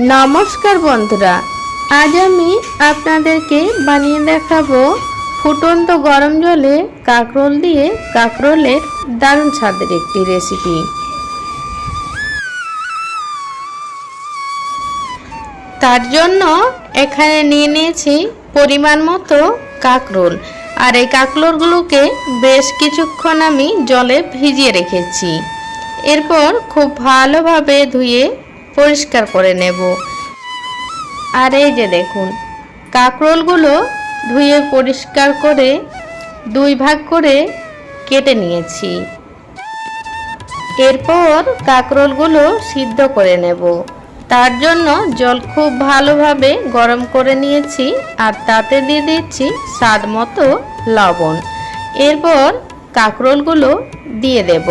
নমস্কার বন্ধুরা, আজ আমি আপনাদেরকে বানিয়ে দেখাবো ফুটন্ত গরম জলে কাঁকরোল দিয়ে কাঁকরোলের দারুণ স্বাদের একটি রেসিপি তার জন্য এখানে নিয়ে নিয়েছি পরিমাণ মতো কাঁকরোল, আর এই কাঁকরোলগুলোকে বেশ কিছুক্ষণ আমি জলে ভিজিয়ে রেখেছি। এরপর খুব ভালোভাবে ধুয়ে পরিষ্কার করে নেব। আর এই যে দেখুন, কাঁকরোলগুলো ধুয়ে পরিষ্কার করে দুই ভাগ করে কেটে নিয়েছি। এরপর কাঁকরোলগুলো সিদ্ধ করে নেব। তার জন্য জল খুব ভালোভাবে গরম করে নিয়েছি আর তাতে দিয়ে দিচ্ছি স্বাদ মতো লবণ। এরপর কাঁকরোলগুলো দিয়ে দেব।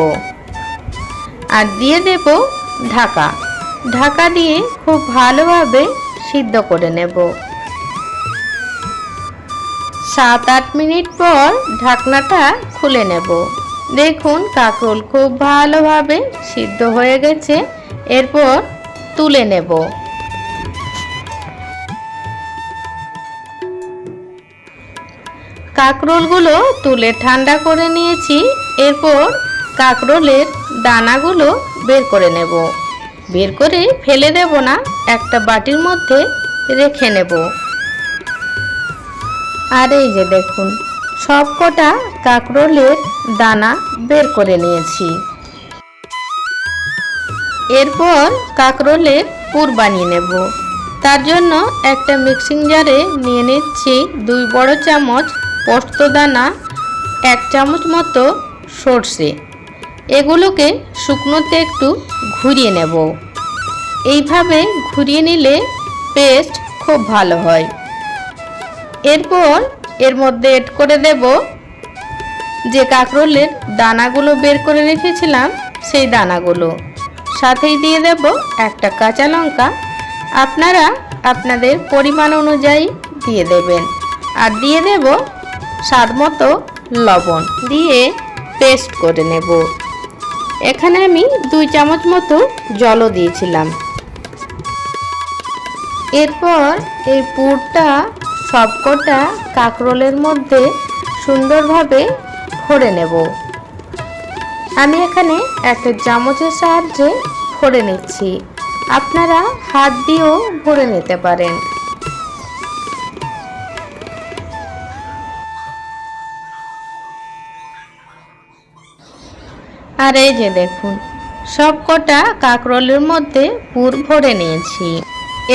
আর দিয়ে দেব ঢাকা। ঢাকা দিয়ে খুব ভালোভাবে সিদ্ধ করে নেব। সাত আট মিনিট পর ঢাকনাটা খুলে নেব। দেখুন কাঁকরোল খুব ভালোভাবে সিদ্ধ হয়ে গেছে। এরপর তুলে নেব। কাঁকরোলগুলো তুলে ঠান্ডা করে নিয়েছি। এরপর কাঁকরোলের দানাগুলো বের করে নেব। বের করে ফেলে দেব না, একটা বাটির মধ্যে রেখে নেব। আর এই যে দেখুন, সব কটা কাঁকরোলের দানা বের করে নিয়েছি। এরপর কাঁকরোলের পুর বানিয়ে নেব। তার জন্য একটা মিক্সিং জারে নিয়ে নিচ্ছি দুই বড় চামচ পোস্ত দানা, এক চামচ মতো সর্ষে। এগুলোকে শুকনোতে একটু ঘুরিয়ে নেব। এইভাবে ঘুরিয়ে নিলে পেস্ট খুব ভালো হয়। এরপর এর মধ্যে এড করে দেব যে কাঁকরোলের দানাগুলো বের করে রেখেছিলাম, সেই দানাগুলো। সাথেই দিয়ে দেব একটা কাঁচা লঙ্কা। আপনারা আপনাদের পরিমাণ অনুযায়ী দিয়ে দেবেন। আর দিয়ে দেব স্বাদ মতো লবণ দিয়ে পেস্ট করে নেব। এখানে আমি দুই চামচ মতো জলও দিয়েছিলাম। এরপর এই পুরটা সবকটা কাঁকরোলের মধ্যে সুন্দরভাবে ভরে নেব। আমি এখানে একটা চামচের সাহায্যে ভরে নিচ্ছি। আপনারা হাত দিয়েও ভরে নিতে পারেন। আর এই যে দেখুন, সব কটা কাঁকরোলের মধ্যে পুর ভরে নিয়েছি।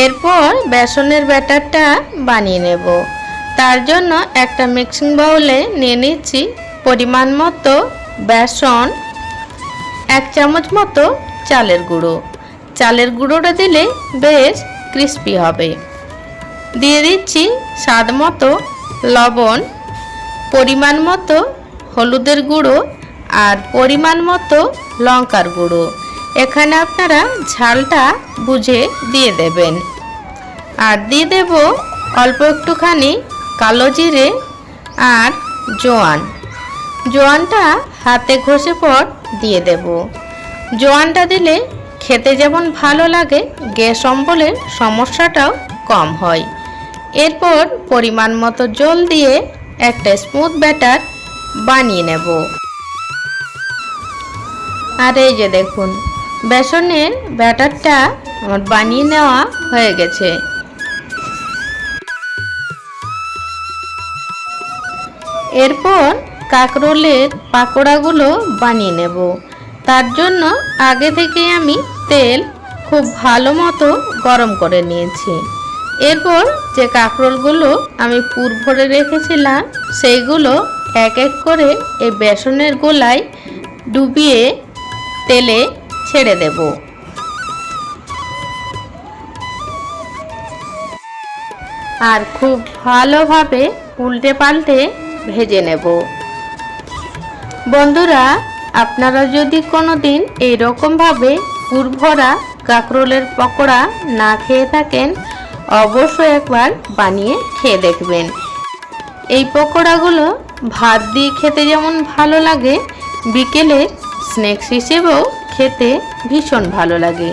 এরপর বেসনের ব্যাটারটা বানিয়ে নেব। তার জন্য একটা মিক্সিং বাউলে নিয়ে নিচ্ছি পরিমাণ মতো বেসন, এক চামচ মতো চালের গুঁড়ো। চালের গুঁড়োটা দিলে বেশ ক্রিস্পি হবে। দিয়ে দিচ্ছি স্বাদ মতো লবণ, পরিমাণ মতো হলুদের গুঁড়ো আর পরিমাণ মতো লঙ্কার গুঁড়ো। এখানে আপনারা ঝালটা বুঝে দিয়ে দেবেন। আর দিয়ে দেব অল্প একটুখানি কালো জিরে আর জোয়ান। জোয়ানটা হাতে ঘষে পর দিয়ে দেব। জোয়ানটা দিলে খেতে যেমন ভালো লাগে, গ্যাস অম্বলের সমস্যাটাও কম হয়। এরপর পরিমাণ মতো জল দিয়ে একটা স্মুথ ব্যাটার বানিয়ে নেব। আর এই যে দেখুন, বেসনের ব্যাটারটা আমার বানিয়ে নেওয়া হয়ে গেছে। এরপর কাঁকরোলের পাকোড়াগুলো বানিয়ে নেব। তার জন্য আগে থেকে আমি তেল খুব ভালো মতো গরম করে নিয়েছি। এরপর যে কাঁকরোলগুলো আমি পুর ভরে রেখেছিলাম, সেইগুলো এক এক করে এই বেসনের গোলায় ডুবিয়ে তেলে ছেড়ে দেব। আর খুব ভালোভাবে উল্টে পাল্টে ভেজে নেব। বন্ধুরা, আপনারা যদি কোনো দিন এইরকমভাবে পুরভরা কাঁকরোলের পকোড়া না খেয়ে থাকেন, অবশ্যই একবার বানিয়ে খেয়ে দেখবেন। এই পকোড়াগুলো ভাত দিয়ে খেতে যেমন ভালো লাগে, বিকেলে স্ন্যাক্স হিসেবেও খেতে ভীষণ ভালো লাগে।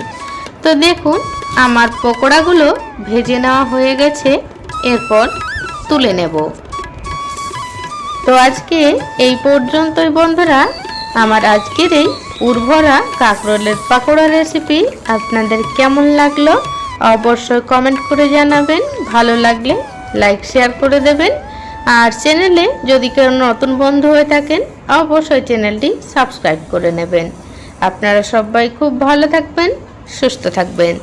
তো দেখুন, আমার পকোড়াগুলো ভেজে নেওয়া হয়ে গেছে, এরপর তুলে নেব। তো আজকে এই পর্যন্তই বন্ধুরা। আমার আজকের এই উর্বরা কাঁকরোলের পাকোড়া রেসিপি আপনাদের কেমন লাগল? অবশ্যই কমেন্ট করে জানাবেন। ভালো লাগলে লাইক শেয়ার করে দেবেন। আর চ্যানেলে যদি কেউ নতুন বন্ধু হয়ে থাকেন, অবশ্যই চ্যানেলটি সাবস্ক্রাইব করে নেবেন। আপনারা সবাই খুব ভালো থাকবেন, সুস্থ থাকবেন।